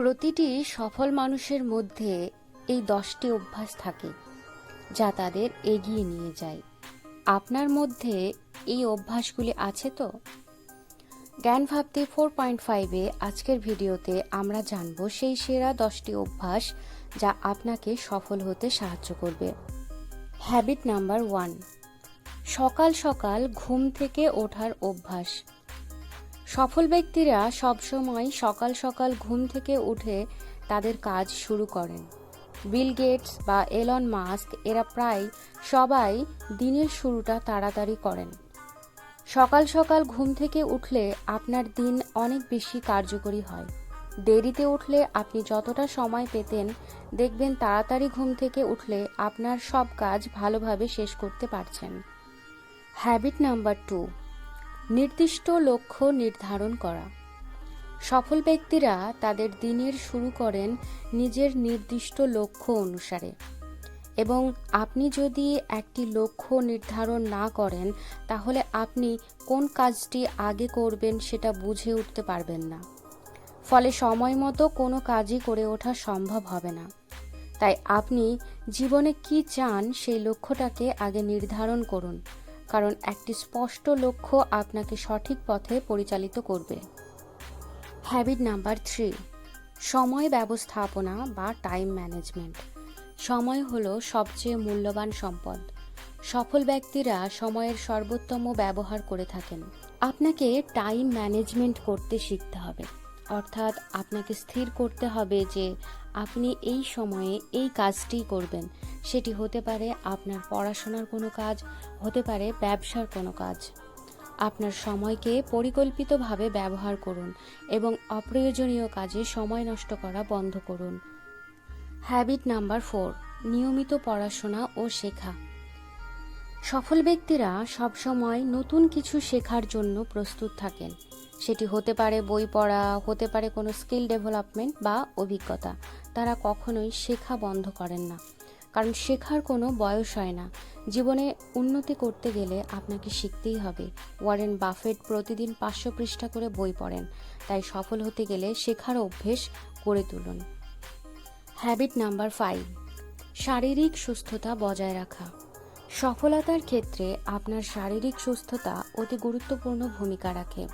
প্রতিটি সফল মানুষের মধ্যে এই দশটি অভ্যাস থাকে, যা তাদের এগিয়ে নিয়ে যায়। আপনার মধ্যে এই অভ্যাসগুলি আছে তো? জ্ঞান ভাবতে ফোর পয়েন্ট ফাইভে আজকের ভিডিওতে আমরা জানব সেই সেরা দশটি অভ্যাস যা আপনাকে সফল হতে সাহায্য করবে। হ্যাবিট নাম্বার ওয়ান সকাল সকাল ঘুম থেকে ওঠার অভ্যাস। সফল ব্যক্তিরা সবসময় সকাল সকাল ঘুম থেকে উঠে তাদের কাজ শুরু করেন। বিল গেটস বা এলন মাস্ক এরা প্রায় সবাই দিনের শুরুটা তাড়াতাড়ি করেন। সকাল সকাল ঘুম থেকে উঠলে আপনার দিন অনেক বেশি কার্যকরী হয়। দেরিতে উঠলে আপনি যতটা সময় পেতেন, দেখবেন তাড়াতাড়ি ঘুম থেকে উঠলে আপনার সব কাজ ভালোভাবে শেষ করতে পারছেন। হ্যাবিট নাম্বার টু নির্দিষ্ট লক্ষ্য নির্ধারণ করা। সফল ব্যক্তিরা তাদের দিনের শুরু করেন নিজের নির্দিষ্ট লক্ষ্য অনুসারে। এবং আপনি যদি একটি লক্ষ্য নির্ধারণ না করেন, তাহলে আপনি কোন কাজটি আগে করবেন সেটা বুঝে উঠতে পারবেন না। ফলে সময় মতো কোনো কাজই করে ওঠা সম্ভব হবে না। তাই আপনি জীবনে কি চান সেই লক্ষ্যটাকে আগে নির্ধারণ করুন। কারণ একটি স্পষ্ট লক্ষ্য আপনাকে সঠিক পথে পরিচালিত করবে। হ্যাবিট নাম্বার থ্রি সময় ব্যবস্থাপনা বা টাইম ম্যানেজমেন্ট সময় হলো সবচেয়ে মূল্যবান সম্পদ। সফল ব্যক্তিরা সময়ের সর্বোত্তম ব্যবহার করে থাকেন। আপনাকে টাইম ম্যানেজমেন্ট করতে শিখতে হবে। অর্থাৎ আপনাকে স্থির করতে হবে যে আপনি এই সময়ে এই কাজটি করবেন। সেটি হতে পারে আপনার পড়াশোনার কোনো কাজ, হতে পারে ব্যবসার কোনো কাজ। আপনার সময়কে পরিকল্পিতভাবে ব্যবহার করুন এবং অপ্রয়োজনীয় কাজে সময় নষ্ট করা বন্ধ করুন। হ্যাবিট নাম্বার ফোর, নিয়মিত পড়াশোনা ও শেখা। সফল ব্যক্তিরা সবসময় নতুন কিছু শেখার জন্য প্রস্তুত থাকেন। সেটি হতে পারে বই পড়া, হতে পারে কোনো স্কিল ডেভেলপমেন্ট বা অভিজ্ঞতা। তারা কখনোই শেখা বন্ধ করেন না। কারণ শেখার কোনো বয়স হয় না। জীবনে উন্নতি করতে গেলে আপনাকে শিখতেই হবে। ওয়ারেন বাফেট প্রতিদিন পাঁচশো পৃষ্ঠা করে বই পড়েন। তাই সফল হতে গেলে শেখার অভ্যেস গড়ে তুলুন। Habit number five. শারীরিক সুস্থতা বজায় রাখা। সফলতার ক্ষেত্রে আপনার শারীরিক সুস্থতা অতি গুরুত্বপূর্ণ ভূমিকা রাখে।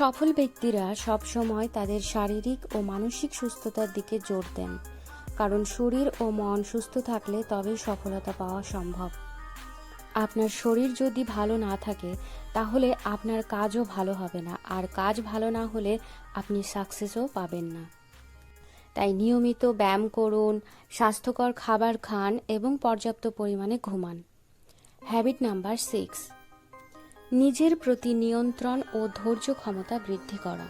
সফল ব্যক্তিরা সবসময় তাদের শারীরিক ও মানসিক সুস্থতার দিকে জোর দেন, কারণ শরীর ও মন সুস্থ থাকলে তবেই সফলতা পাওয়া সম্ভব। আপনার শরীর যদি ভালো না থাকে, তাহলে আপনার কাজও ভালো হবে না, আর কাজ ভালো না হলে আপনি সাকসেসও পাবেন না। তাই নিয়মিত ব্যায়াম করুন, স্বাস্থ্যকর খাবার খান এবং পর্যাপ্ত পরিমাণে ঘুমান। হ্যাবিট নাম্বার সিক্স নিজের প্রতি নিয়ন্ত্রণ ও ধৈর্য ক্ষমতা বৃদ্ধি করা।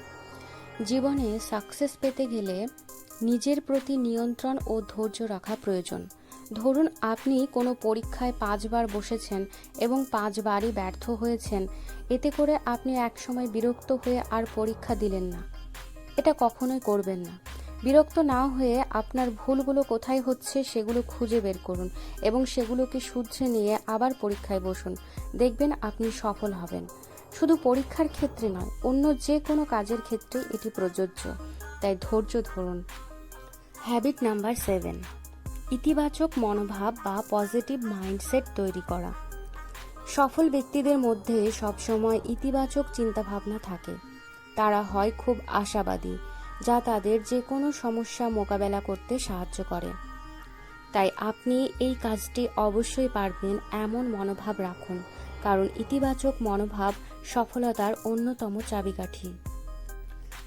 জীবনে সাকসেস পেতে গেলে নিজের প্রতি নিয়ন্ত্রণ ও ধৈর্য রাখা প্রয়োজন। ধরুন, আপনি কোনো পরীক্ষায় পাঁচবার বসেছেন এবং পাঁচবারই ব্যর্থ হয়েছেন। এতে করে আপনি একসময় বিরক্ত হয়ে আর পরীক্ষা দিলেন না। এটা কখনোই করবেন না। বিরক্ত না হয়ে আপনার ভুলগুলো কোথায় হচ্ছে সেগুলো খুঁজে বের করুন এবং সেগুলোকে শুধরে নিয়ে আবার পরীক্ষায় বসুন। দেখবেন আপনি সফল হবেন। শুধু পরীক্ষার ক্ষেত্রে নয়, অন্য যে কোনো কাজের ক্ষেত্রে এটি প্রযোজ্য। তাই ধৈর্য ধরুন। হ্যাবিট নাম্বার সেভেন ইতিবাচক মনোভাব বা পজিটিভ মাইন্ডসেট তৈরি করা। সফল ব্যক্তিদের মধ্যে সবসময় ইতিবাচক চিন্তাভাবনা থাকে। তারা হয় খুব আশাবাদী যা তাদের যে কোনো সমস্যা মোকাবেলা করতে সাহায্য করে। তাই আপনি এই কাজটি অবশ্যই পারবেন এমন মনোভাব রাখুন, কারণ ইতিবাচক মনোভাব সফলতার অন্যতম চাবিকাঠি।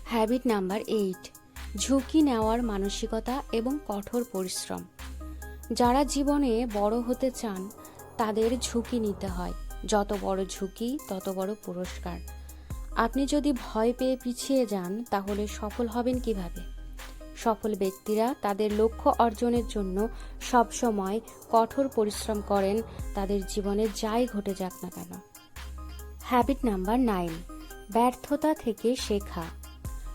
হ্যাবিট নাম্বার এইট, ঝুঁকি নেওয়ার মানসিকতা এবং কঠোর পরিশ্রম। যারা জীবনে বড় হতে চান, তাদের ঝুঁকি নিতে হয়। যত বড় ঝুঁকি, তত বড় পুরস্কার। আপনি যদি ভয় পেয়ে পিছিয়ে যান, তাহলে সফল হবেন কীভাবে? সফল ব্যক্তিরা তাদের লক্ষ্য অর্জনের জন্য সবসময় কঠোর পরিশ্রম করেন, তাদের জীবনে যাই ঘটে যাক না কেন। হ্যাবিট নাম্বার নাইন ব্যর্থতা থেকে শেখা।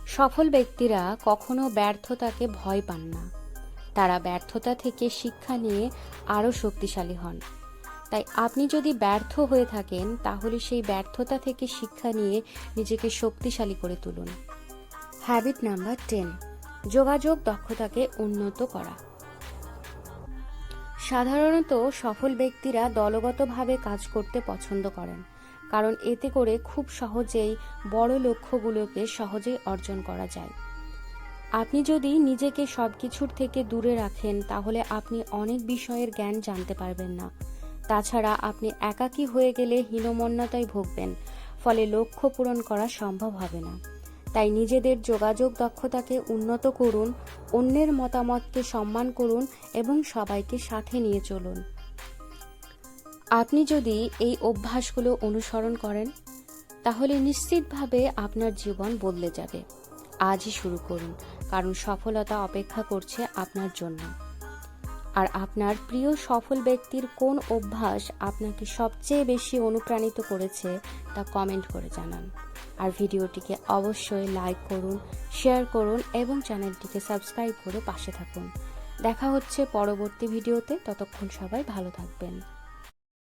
সফল ব্যক্তিরা কখনো ব্যর্থতাকে ভয় পান না। তারা ব্যর্থতা থেকে শিক্ষা নিয়ে আরও শক্তিশালী হন। তাই আপনি যদি ব্যর্থ হয়ে থাকেন, তাহলে সেই ব্যর্থতা থেকে শিক্ষা নিয়ে নিজেকে শক্তিশালী করে তুলুন। হ্যাবিট নাম্বার টেন যোগাযোগ দক্ষতাকে উন্নত করা। সাধারণত সফল ব্যক্তিরা দলগতভাবে কাজ করতে পছন্দ করেন, কারণ এতে করে খুব সহজেই বড় লক্ষ্যগুলোকে সহজেই অর্জন করা যায়। আপনি যদি নিজেকে সবকিছুর থেকে দূরে রাখেন, তাহলে আপনি অনেক বিষয়ের জ্ঞান জানতে পারবেন না। তাছাড়া আপনি একাকী হয়ে গেলে হীনমন্যতায় ভুগবেন, ফলে লক্ষ্য পূরণ করা সম্ভব হবে না। তাই নিজেদের যোগাযোগ দক্ষতাকে উন্নত করুন, অন্যের মতামতকে সম্মান করুন এবং সবাইকে সাথে নিয়ে চলুন। আপনি যদি এই অভ্যাসগুলো অনুসরণ করেন, তাহলে নিশ্চিতভাবে আপনার জীবন বদলে যাবে। আজই শুরু করুন, কারণ সফলতা অপেক্ষা করছে আপনার জন্য। আর আপনার প্রিয় সফল ব্যক্তির কোন অভ্যাস আপনাকে সবচেয়ে বেশি অনুপ্রাণিত করেছে তা কমেন্ট করে জানান। আর ভিডিওটিকে অবশ্যই লাইক করুন শেয়ার করুন এবং চ্যানেলটিকে সাবস্ক্রাইব করে পাশে থাকুন। দেখা হচ্ছে পরবর্তী ভিডিওতে, ততক্ষণ সবাই ভালো থাকবেন।